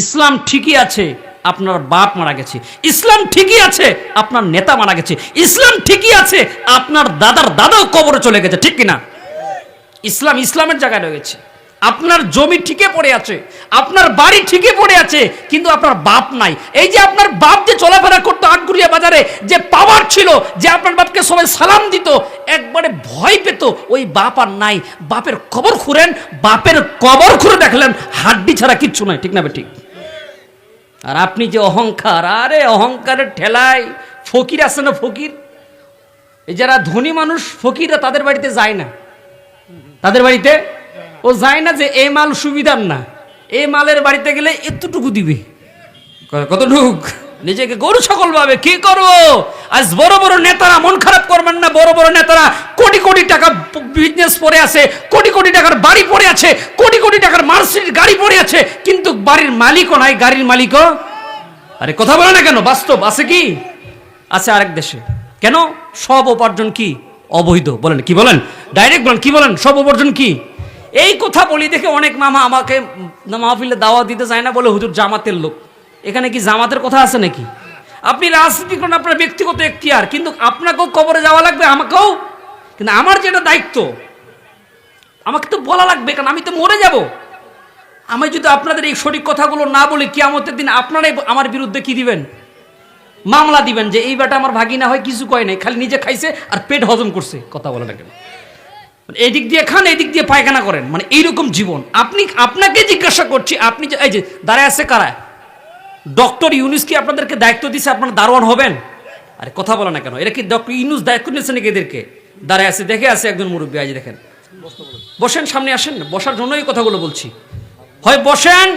ইসলাম ঠিকই আছে, আপনার বাপ মারা গেছে। ইসলাম ঠিকই আছে, আপনার নেতা মারা গেছে। ইসলাম ঠিকই আছে, আপনার দাদার দাদাও কবরে চলে গেছে, ঠিক কিনা? ইসলাম ইসলামের জায়গায় রয়েছে আপনার জমি ঠিকই পড়ে আছে, আপনার বাড়ি ঠিকই পড়ে আছে, কিন্তু আপনার বাপ নাই। এই যে আপনার বাপ যে চলাফেরা করতো আটগুড়িয়া বাজারে, যে পাওয়ার ছিল, যে আপনার বাপকে সবাই সালাম দিত, একবারে ভয় পেত, ওই বাপ আর নাই। বাপের কবর খুঁড়েন, বাপের কবর খুঁড়ে দেখলেন, হাড্ডি ছাড়া কিচ্ছু নাই, ঠিক না ঠিক? আর আপনি যে অহংকার, আরে অহংকারের ঠেলায় ফকির আছে না ফকির? এই যারা ধনী মানুষ, ফকিররা তাদের বাড়িতে যায় না। তাদের বাড়িতে? ও যায় না যে এই মাল সুবিধার না। এই মালের বাড়িতে গেলে এতটুকু দিবে। কতটুক? নিজেকে গরু সকল ভাবে, কি করব? আজ বড় বড় নেতারা মন খারাপ করবেন না, বড় বড় নেতারা কোটি কোটি টাকা বিজনেস পরে আছে, কোটি কোটি টাকার বাড়ি পড়ে আছে, কোটি মার্সিডিজ গাড়ি পড়ে আছে, কিন্তু বাড়ির মালিকও নাই, গাড়ির মালিকও। আরে কথা বলে না কেন? বাস্তব আছে কি? আছে আরেক দেশে। কেন? সব উপার্জন কি? অবৈধ। বলেন, কি বলেন? ডাইরেক্ট বলেন, কি বলেন? সব উপার্জন কি? এই কথা বলি দেখে অনেক মামা আমাকে মাহফিলে দাওয়া দিতে চায় না বলে হুজুর জামাতের লোক। এখানে কি জামাতের কথা আছে নাকি? আপনি রাজনীতি করেন, আপনার ব্যক্তিগত এখতিয়ার, কিন্তু আপনাকেও কবরে যাওয়া লাগবে, আমাকেও? কিন্তু আমার যেটা দায়িত্ব, আমাকে তো বলা লাগবে, কারণ আমি তো মরে যাব। আমি যদি আপনাদের এই সঠিক কথাগুলো না বলি, কিয়ামতের দিন আপনারাই আমার বিরুদ্ধে কি দিবেন? মামলা দিবেন যে, এই বেটা আমার ভাগিনা হয়, কিছু কয় নাই, খালি নিজে খাইছে আর পেট হজম করছে। কথা বলে না কেন এদিক দিয়ে খান এদিক দিয়ে পায়খানা করেন। মানে এইরকম জীবন। আপনি, আপনাকে জিজ্ঞাসা করছি, আপনি এই যে, দাঁড়ায় আছে কারা? ডক্টর ইউনুস কি আপনাদেরকে দায়িত্ব দিছে আপনারা দারোয়ান হবেন? আরে কথা বলে না কেন? এরা কি ডক্টর ইউনুস দায়িত্ব নিয়েছে নাকি এদেরকে? দাঁড়ায় আছে, দেখে আছে একজন মুরব্বী আজ দেখেন। বসেন, সামনে আসেন, বসার জন্যই কথাগুলো বলছি। হয় বসেন।